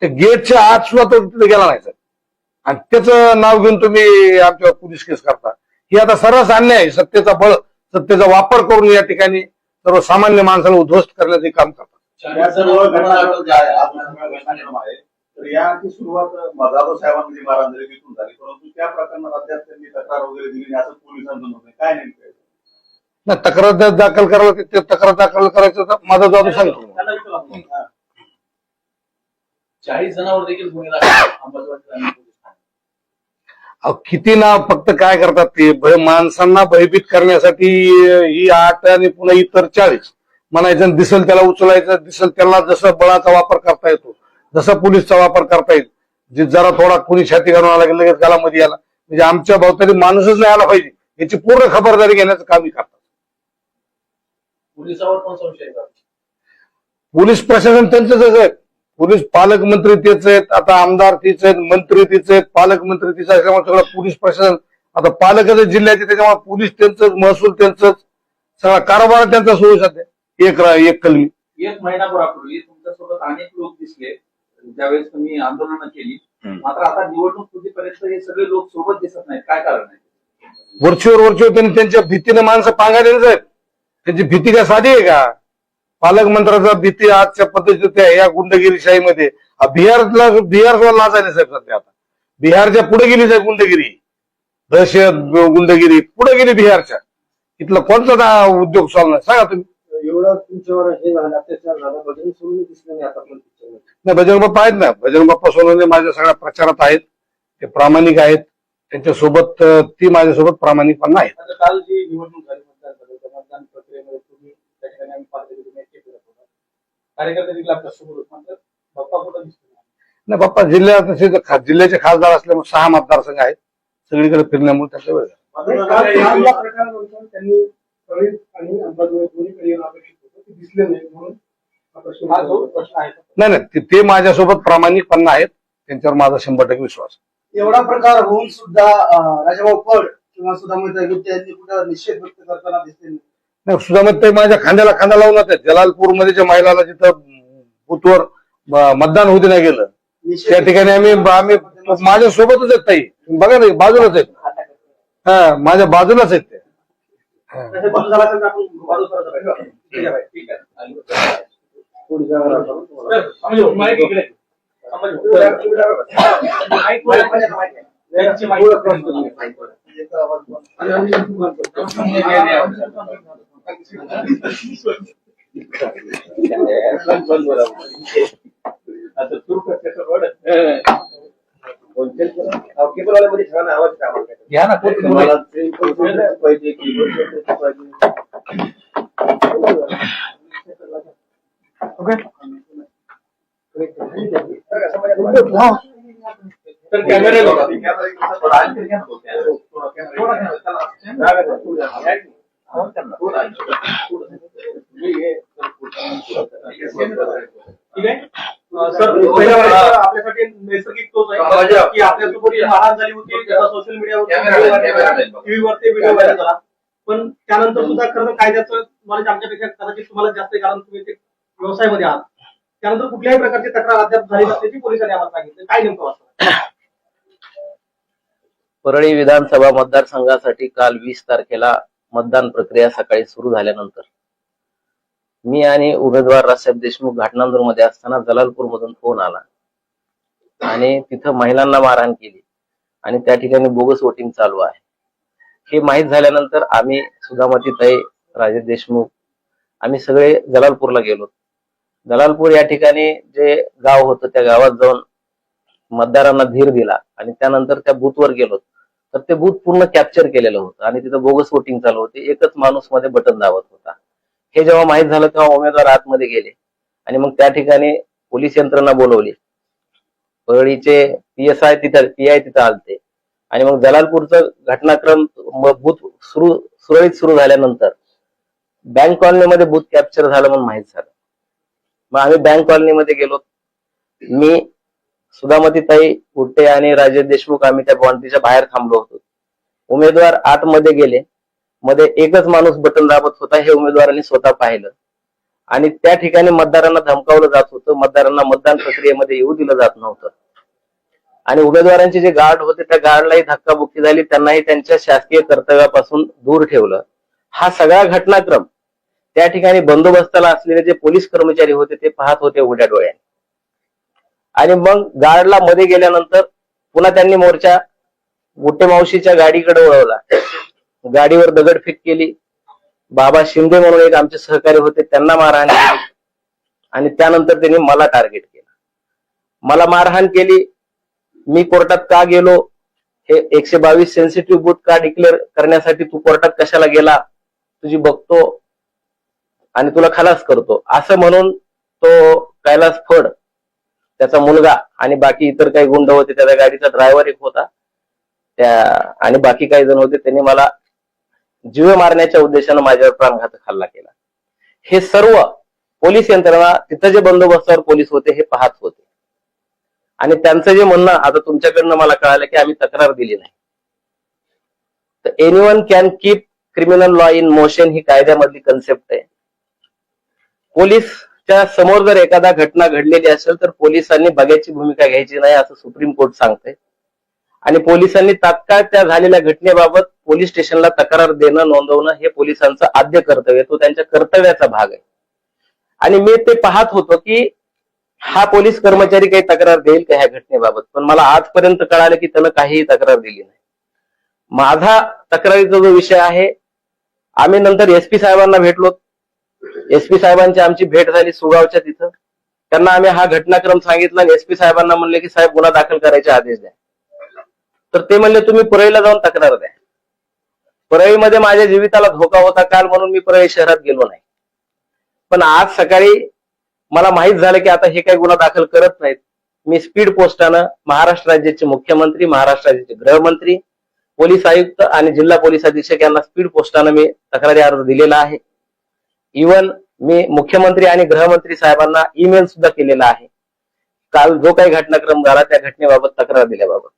त्या गेटच्या आत सुद्धा तो तिथे गेला नाही सर. आणि त्याचं नाव घेऊन तुम्ही आमच्यावर पोलीस केस करता. ही आता सर्रास अन्याय आहे. सत्तेचा बळ सत्तेचा वापर करून या ठिकाणी सर्व सामान्य माणसाला उद्ध्वस्त करण्याचे काम करतात. तर याची सुरुवात जाधव साहेबांनी मारांजली झाली. परंतु त्या प्रकरणात अद्याप त्यांनी तक्रार वगैरे दिली नाही असं पोलिसांचं काय नेमकं? नाही तक्रार दाखल करायला ते- तक्रार दाखल करायचं तर माझा जबाब सांगतो त्यांना विचारा आपण. हा. चाळीस जणांवर देखील गुन्हे दाखल. अहो, किती ना फक्त काय करतात ते? भय माणसांना भयभीत करण्यासाठी ही आठ आणि पुन्हा इतर चाळीस. म्हणायचं दिसल त्याला उचलायचं दिसल त्याला जसं बळाचा वापर करता येतो जसा पोलीसचा वापर करता येईल. जे जरा थोडा कुणी छाती घालून आला की लगेच त्याला मध्ये आला म्हणजे आमच्या भोवताली माणूसच नाही आला पाहिजे. याची पूर्ण खबरदारी घेण्याचं काम ही करतात. पोलिसावर पण संशय आहे. का? पोलीस प्रशासन त्यांचंच आहे पोलीस पालकमंत्री तेच आहेत आता आमदार तीच आहेत मंत्री तीच आहेत पालकमंत्री तीच असल्यामुळे सगळं पोलीस प्रशासन आता पालकच जिल्ह्याचे त्याच्यामुळे पोलीस त्यांचंच महसूल त्यांचंच सगळा कारभार त्यांचा सुरू सध्या. एक एक कलमी. एक महिनाभरापूर्वी तुमच्यासोबत अनेक लोक दिसले ज्यावेळेस तुम्ही आंदोलनं केली. मात्र आता निवडणूक तुझीपर्यंत हे सगळे लोक सोबत दिसत नाहीत. काय कारण आहे? वरचीवर वरचीवर त्यांनी त्यांच्या भीतीने माणसं पांगायलेच आहेत. त्यांची भीती काय साधी आहे का? पालकमंत्र्याचा भीती आजच्या पद्धतीत आहे या गुंडगिरीशाहीमध्ये बिहारला बिहार सुद्धा लाजायला साहेब सध्या आता. बिहारच्या पुढे गेली साहेब गुंडगिरी. दहशत गुंडगिरी. पुढे गेली बिहारच्या. इथलं कोणता उद्योग चालणार? सांगा तुम्ही. एवढं तुमच्यावर हे झालं अत्याचार झाला बजरंग सोडून दिसलं नाही आता पण picture मध्ये. नाही बजरंग बाप्पा आहेत ना. बजरंग बाप्पा सोनवणे माझ्या सगळ्या प्रचारात आहेत. ते प्रामाणिक आहेत. त्यांच्यासोबत ती माझ्यासोबत प्रामाणिकपणा आता काल जी निवडणूक झालं त्या मतदान प्रक्रियेमध्ये तुम्ही त्या ठिकाणी आम्ही पाहिलं की तुम्ही एकटे फिरत होता कार्यकर्ते देखील आपल्यासोबत होते मात्र बाप्पा कुठं दिसतो नाही. नाही बाप्पा जिल्ह्यात तसे तर जिल्ह्याचे खासदार असल्यामुळे सहा मतदारसंघ आहेत सगळीकडे फिरण्यामुळे त्याचा वेळ झाला. त्यांनी आणि अंबाजोगाई दोन्हीकडे अपेक्षित होतं ते दिसले नाही म्हणून हा प्रश्न हा जो प्रश्न आहे नाही नाही ते- ते माझ्यासोबत प्रामाणिकपणा आहेत त्यांच्यावर माझा शंभर टक्के विश्वास आहे. एवढा प्रकार होऊन सुद्धा अं, राजाभाऊ पड किंवा सुधामूर्ती गुप्ते यांनी कुठं निषेध व्यक्त करताना दिसले नाही. नाही सुधामत ते माझ्या खांद्याला खांदा लावून आहेत जलालपूरमध्ये ज्या महिलाला जिथं बूथवर मतदान होऊ नाही गेलं त्या ठिकाणी आम्ही आम्ही माझ्या सोबतच आहेत ताई. बघा ना बाजूलाच आहेत. हा माझ्या बाजूलाच आहेत ते. हा. अच्छा तू कसं केबल वाला मध्ये ठेवा ना आवाज़ काय म्हणतात घ्या ना कोण तुम्हाला पाहिजे की पाहिजे ओके तर कॅमेरा बघा ठीक आहे अं, सर पहिल्या वेळेस आपल्यासाठी नैसर्गिक तोच आहे. की आपल्यासोबत जी मारहाण झाली होती त्याचा सोशल व्हिडिओ व्हायरल झाला पण त्यानंतर सुद्धा खरं तर कायद्याचं नॉलेज आमच्यापेक्षा कदाचित तुम्हाला जास्त आहे कारण तुम्ही ते व्यवसायामध्ये आहात. त्यानंतर कुठल्याही प्रकारची तक्रार अद्याप झाली नसल्याची पोलिसांनी आम्हाला सांगितलं. काय नेमकं वाटतं परळी विधानसभा मतदारसंघासाठी काल वीस तारखेला मतदान प्रक्रिया सकाळी सुरू झाल्यानंतर. मी आणि उमेदवार रासाहेब देशमुख घाटनांदूरमध्ये असताना जलालपूर मधून फोन आला. आणि तिथं महिलांना मारहाण केली. आणि त्या ठिकाणी बोगस वोटिंग चालू आहे. हे माहीत झाल्यानंतर आम्ही सुधामती ताई राजेश देशमुख आम्ही सगळे जलालपूरला गेलो. जलालपूर या ठिकाणी जे गाव होतं त्या गावात जाऊन मतदारांना धीर दिला. आणि त्यानंतर त्या बूथवर गेलो. तर ते बूथ पूर्ण कॅप्चर केलेलं होतं. आणि तिथं बोगस वोटिंग चालू होते. एकच माणूसमध्ये बटन दाबत होता. हे जेव्हा माहीत झालं तेव्हा उमेदवार आतमध्ये गेले. आणि मग त्या ठिकाणी पोलीस यंत्रणा बोलवली. परळीचे पी एस आय तिथं पी आय तिथं आलते. आणि मग जलालपूरचं घटनाक्रम बूथ सुरू सुरळीत सुरू झाल्यानंतर बँक कॉलनीमध्ये बूथ कॅप्चर झालं म्हणून माहीत झालं. मग आम्ही बँक कॉलनीमध्ये गेलो. मी सुधामतीताई उट्टे आणि राजेश देशमुख आम्ही त्या बाउंड्रीच्या बाहेर थांबलो होतो. उमेदवार आतमध्ये गेले. मध्ये एकच माणूस बटन दाबत होता हे उमेदवारांनी स्वतः पाहिलं. आणि त्या ठिकाणी मतदारांना धमकावलं जात होतं. मतदारांना मतदान प्रक्रियेमध्ये येऊ दिलं जात नव्हतं. आणि उमेदवारांचे जे गार्ड होते त्या गार्डलाही धक्काबुक्की झाली. त्यांनाही त्यांच्या शासकीय कर्तव्यापासून दूर ठेवलं. हा सगळा घटनाक्रम त्या ठिकाणी बंदोबस्ताला असलेले जे पोलीस कर्मचारी होते ते पाहत होते उघड्या डोळ्याने. आणि मग गार्डला मध्ये गेल्यानंतर पुन्हा त्यांनी मोर्चा गुट्टे मावशीच्या गाडीकडे वळवला. गाडीवर दगडफेक केली. बाबा शिंदे म्हणून एक आमचे सहकारी होते त्यांना मारहाण केली. आणि त्यानंतर त्यांनी मला टार्गेट केलं. मला मारहाण केली. मी कोर्टात का गेलो? हे एकशे बावीस सेन्सिटिव्ह बूथ का डिक्लेअर करण्यासाठी तू कोर्टात कशाला गेला? तुझी बघतो. आणि तुला खलास करतो. असं म्हणून तो कैलास फड त्याचा मुलगा आणि बाकी इतर काही गुंड होते त्याच्या गाडीचा ड्रायव्हर एक होता. त्या आणि बाकी काही जण होते त्यांनी मला जीव मारण्याच्या उद्देशानं माझ्यावर प्राणघातक हल्ला केला. हे सर्व पोलीस यंत्रणा तिथं जे बंदोबस्तावर पोलीस होते हे पाहत होते. आणि त्यांचं जे म्हणणं आता तुमच्याकडनं मला कळालं की आम्ही तक्रार दिली नाही. तर any one can keep criminal law in motion ही कायद्यामधली कन्सेप्ट आहे. पोलीसच्या समोर जर एखादा घटना घडलेली असेल तर पोलिसांनी बघ्याची भूमिका घ्यायची नाही असं सुप्रीम कोर्ट सांगते आणि पोलिसांनी तात्काळ त्या झालेल्या घटनेबाबत पोलीस स्टेशनला तक्रार देणं नोंदवणं हे पोलिसांचं आद्य कर्तव्य तो त्यांच्या कर्तव्याचा भाग आहे. आणि मी ते पाहत होतो की हा पोलीस कर्मचारी काही तक्रार देईल का ह्या घटनेबाबत? पण मला आजपर्यंत कळालं की त्यानं काहीही तक्रार दिली नाही. माझा तक्रारीचा जो विषय आहे आम्ही नंतर एसपी साहेबांना भेटलो. एसपी साहेबांची आमची भेट झाली सुगावच्या तिथं. त्यांना आम्ही हा घटनाक्रम सांगितला आणि एसपी साहेबांना म्हणले की साहेब गुन्हा दाखल करायचे आदेश द्या. तर ते म्हणले तुम्ही पुरेला जाऊन तक्रार द्या. परळीमध्ये माझ्या जीविताला धोका होता काल म्हणून मी परळी शहरात गेलो नाही. पण आज सकाळी मला माहीत झालं की आता हे काही गुन्हा दाखल करत नाहीत. मी स्पीड पोस्टानं महाराष्ट्र राज्याचे मुख्यमंत्री महाराष्ट्र राज्याचे गृहमंत्री पोलीस आयुक्त आणि जिल्हा पोलीस अधीक्षक यांना स्पीड पोस्टानं मी तक्रारी अर्ज दिलेला आहे. इवन मी मुख्यमंत्री आणि गृहमंत्री साहेबांना ईमेल सुद्धा केलेला आहे. काल जो काही घटनाक्रम झाला त्या घटनेबाबत तक्रार दिल्याबाबत.